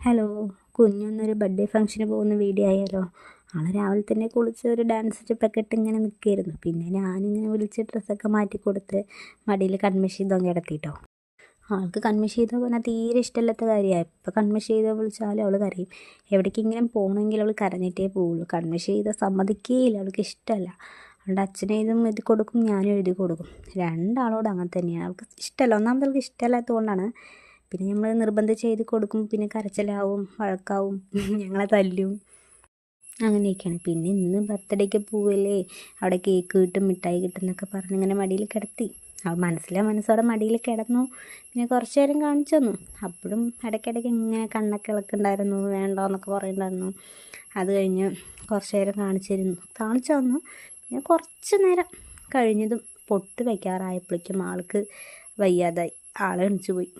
Hello കുഞ്ഞൊന്നൊരു birthday ഫംഗ്ഷന് പോകുന്ന video ആയാലോ ആൾ രാവിലെ തന്നെ കുളിച്ച് ഒരു ഡാൻസ് സ്റ്റെപ്പൊക്കെ ഇട്ട് ഇങ്ങനെ നിൽക്കുകയായിരുന്നു പിന്നെ ഞാനിങ്ങനെ വിളിച്ച് ഡ്രസ്സൊക്കെ മാറ്റി കൊടുത്ത് മടിയിൽ കൺമഷി ചെയ്തോ കിടത്തിട്ടോ ആൾക്ക് കൺമിഷ് ചെയ്ത് പറഞ്ഞാൽ തീരെ ഇഷ്ടമില്ലാത്ത കാര്യമാണ് ഇപ്പോൾ ചെയ്ത് വിളിച്ചാലും അവൾ കരയും. എവിടേക്കെങ്കിലും പോകണമെങ്കിൽ അവൾ കരഞ്ഞിട്ടേ പോവുള്ളൂ. കൺമിഷ് ചെയ്ത് സമ്മതിക്കുകയില്ല അവൾക്ക് ഇഷ്ടമല്ല. അവളുടെ അച്ഛനെ ഇതും എഴുതി കൊടുക്കും ഞാനും എഴുതി കൊടുക്കും. രണ്ടാളോട് അങ്ങനെ തന്നെയാണ് അവൾക്ക് ഇഷ്ടമല്ല. ഒന്നാമത് അവൾക്ക് ഇഷ്ടമല്ലാത്തതുകൊണ്ടാണ് പിന്നെ നമ്മൾ നിർബന്ധിച്ച് ചെയ്ത് കൊടുക്കും പിന്നെ കരച്ചിലാവും വഴക്കാവും ഞങ്ങളെ തല്ലും. അങ്ങനെയൊക്കെയാണ്. പിന്നെ ഇന്ന് ബർത്ത്ഡേക്ക് പോവല്ലേ? അവിടെ കേക്ക് കിട്ടും മിഠായി കിട്ടും എന്നൊക്കെ പറഞ്ഞ് ഇങ്ങനെ മടിയിൽ കിടത്തി. അവൾ മനസ്സിലെ മനസ്സോടെ മടിയിൽ കിടന്നു. പിന്നെ കുറച്ച് നേരം കാണിച്ചു തന്നു. അപ്പോഴും ഇടയ്ക്കിടയ്ക്ക് ഇങ്ങനെ കണ്ണൊക്കെ ഇളക്കുണ്ടായിരുന്നു വേണ്ടോ എന്നൊക്കെ പറയുന്നുണ്ടായിരുന്നു. അത് കഴിഞ്ഞ് കുറച്ച് നേരം കാണിച്ചു തരുന്നു. കാണിച്ചു തന്നു. പിന്നെ കുറച്ച് നേരം കഴിഞ്ഞതും പൊട്ട് വയ്ക്കാറായപ്പോഴേക്കും ആൾക്ക് വയ്യാതായി. ആളെ എണിച്ചു പോയി.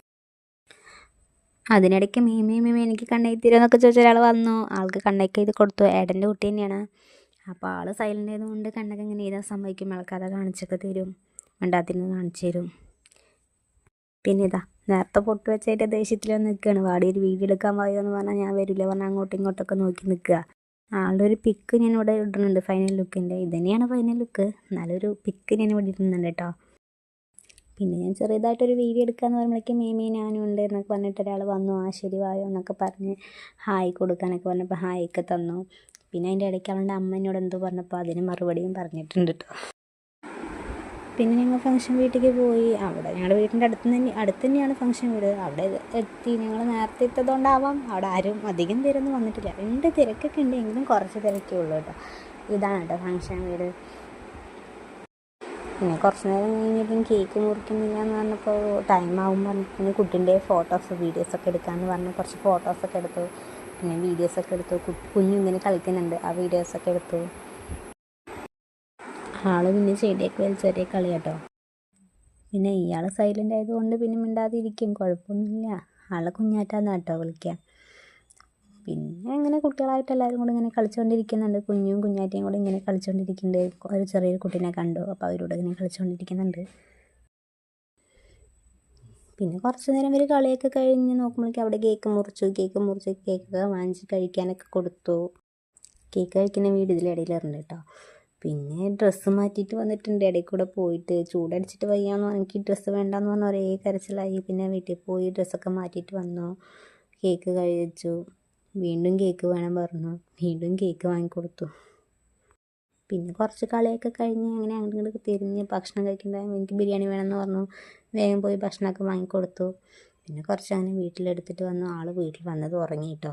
അതിനിടയ്ക്ക് മീമി മീമി എനിക്ക് കണ്ണേ തരുമെന്നൊക്കെ ചോദിച്ച ഒരാൾ വന്നു. ആൾക്ക് കണ്ണേക്ക് ഇത് കൊടുത്തു. ഏടന്റെ കുട്ടി തന്നെയാണ്. അപ്പോൾ ആൾ സൈലന്റ് ആയതുകൊണ്ട് കണ്ണൊക്കെ ഇങ്ങനെ എഴുതാൻ സംഭവിക്കും. ആൾക്ക് അത് കാണിച്ചൊക്കെ തരും. മണ്ടാത്തിന് കാണിച്ചു തരും. പിന്നെ ഇതാ നേരത്തെ പൊട്ട് വെച്ചതിന്റെ ദേഷ്യത്തിൽ നിൽക്കുകയാണ് വാടി ഒരു വീഡിയോ എടുക്കാൻ പോയോ എന്ന് പറഞ്ഞാൽ ഞാൻ വരില്ല പറഞ്ഞാൽ അങ്ങോട്ടും ഇങ്ങോട്ടൊക്കെ നോക്കി നിൽക്കുക ആളുടെ ഒരു പിക്ക് ഞാൻ ഇവിടെ ഇടുന്നുണ്ട്. ഫൈനൽ ലുക്കിന്റെ ഇതന്നെയാണ് ഫൈനൽ ലുക്ക് നല്ലൊരു പിക്ക് ഞാൻ ഇവിടെ ഇടുന്നുണ്ട് കേട്ടോ പിന്നെ ഞാൻ ചെറിയതായിട്ടൊരു വീഡിയോ എടുക്കാമെന്ന് പറയുമ്പോഴേക്കും മീമി ഞാനും ഉണ്ട് എന്നൊക്കെ പറഞ്ഞിട്ട് ഒരാൾ വന്നു ആ എന്നൊക്കെ പറഞ്ഞ് ഹായ് കൊടുക്കാനൊക്കെ പറഞ്ഞപ്പോൾ ഹായ് ഒക്കെ തന്നു. പിന്നെ അതിന്റെ ഇടയ്ക്ക് അവളുടെ അമ്മ എന്നോട് എന്തോ പറഞ്ഞപ്പോൾ അതിന് മറുപടിയും പറഞ്ഞിട്ടുണ്ട് കേട്ടോ പിന്നെ ഞങ്ങൾ ഫംഗ്ഷൻ വീട്ടിലേക്ക് പോയി. അവിടെ ഞങ്ങളുടെ വീടിന്റെ അടുത്ത് തന്നെ അടുത്ത് തന്നെയാണ് ഫംഗ്ഷൻ വീട്. അവിടെ എത്തി. ഞങ്ങൾ നേരത്തെ എത്തതുകൊണ്ടാവാം അവിടെ ആരും അധികം തിരൊന്നും വന്നിട്ടില്ല. രണ്ട് തിരക്കൊക്കെ ഉണ്ട്. എങ്കിലും കുറച്ച് തിരക്കേ ഉള്ളൂ കേട്ടോ ഇതാണ് കേട്ടോ ഫംഗ്ഷൻ വീട്. പിന്നെ കുറച്ച് നേരം കഴിഞ്ഞപ്പം കേക്ക് മുറിക്കുന്നില്ല എന്ന് പറഞ്ഞപ്പോൾ ടൈം ആവും പിന്നെ കുട്ടീന്റെ ഫോട്ടോസ് വീഡിയോസൊക്കെ എടുക്കാമെന്ന് പറഞ്ഞ് കുറച്ച് ഫോട്ടോസൊക്കെ എടുത്തു. പിന്നെ വീഡിയോസൊക്കെ എടുത്തു. കുഞ്ഞു ഇങ്ങനെ കളിക്കുന്നുണ്ട്. ആ വീഡിയോസൊക്കെ എടുത്തു. ആൾ പിന്നെ ചെടിയൊക്കെ വലിച്ച് ഒരേ കളി കേട്ടോ പിന്നെ ഇയാൾ സൈലന്റ് ആയതുകൊണ്ട് പിന്നെ മിണ്ടാതിരിക്കും. കുഴപ്പമൊന്നുമില്ല. ആളെ കുഞ്ഞാറ്റാന്ന് കേട്ടോ വിളിക്കുക പിന്നെ അങ്ങനെ കുട്ടികളായിട്ട് എല്ലാവരും കൂടെ ഇങ്ങനെ കളിച്ചുകൊണ്ടിരിക്കുന്നുണ്ട് കുഞ്ഞും കുഞ്ഞാറ്റയും കൂടെ ഇങ്ങനെ കളിച്ചുകൊണ്ടിരിക്കുന്നുണ്ട് ഒരു ചെറിയൊരു കുട്ടീനെ കണ്ടു. അപ്പോൾ അവരോട് ഇങ്ങനെ കളിച്ചുകൊണ്ടിരിക്കുന്നുണ്ട് പിന്നെ കുറച്ച് നേരം ഇവർ കളിയൊക്കെ കഴിഞ്ഞ് നോക്കുമ്പോഴേക്കും അവിടെ കേക്ക് മുറിച്ചു. കേക്ക് മുറിച്ച് കേക്കൊക്കെ വാങ്ങിച്ച് കഴിക്കാനൊക്കെ കൊടുത്തു. കേക്ക് കഴിക്കുന്ന വീട് ഇതിലിടയിലുണ്ട് കേട്ടോ. പിന്നെ ഡ്രസ്സ് മാറ്റിയിട്ട് വന്നിട്ടുണ്ട്. ഇടയിൽ കൂടെ പോയിട്ട് ചൂടടിച്ചിട്ട് വയ്യാന്ന് എനിക്ക് ഡ്രസ്സ് വേണ്ടാന്ന് പറഞ്ഞ ഒരേ കരച്ചിലായി. പിന്നെ വീട്ടിൽ പോയി ഡ്രസ്സൊക്കെ മാറ്റിയിട്ട് വന്നു. കേക്ക് കഴിച്ചു. വീണ്ടും കേക്ക് വേണം പറഞ്ഞു. വീണ്ടും കേക്ക് വാങ്ങിക്കൊടുത്തു. പിന്നെ കുറച്ച് കളിയൊക്കെ കഴിഞ്ഞ് അങ്ങനെ അങ്ങോട്ട് തിരിഞ്ഞ് ഭക്ഷണം കഴിക്കേണ്ട എനിക്ക് ബിരിയാണി വേണമെന്ന് പറഞ്ഞു. വേഗം പോയി ഭക്ഷണമൊക്കെ വാങ്ങിക്കൊടുത്തു. പിന്നെ കുറച്ച് അങ്ങനെ വീട്ടിലെടുത്തിട്ട് വന്നു ആൾ വീട്ടിൽ വന്നത് ഉറങ്ങി കേട്ടോ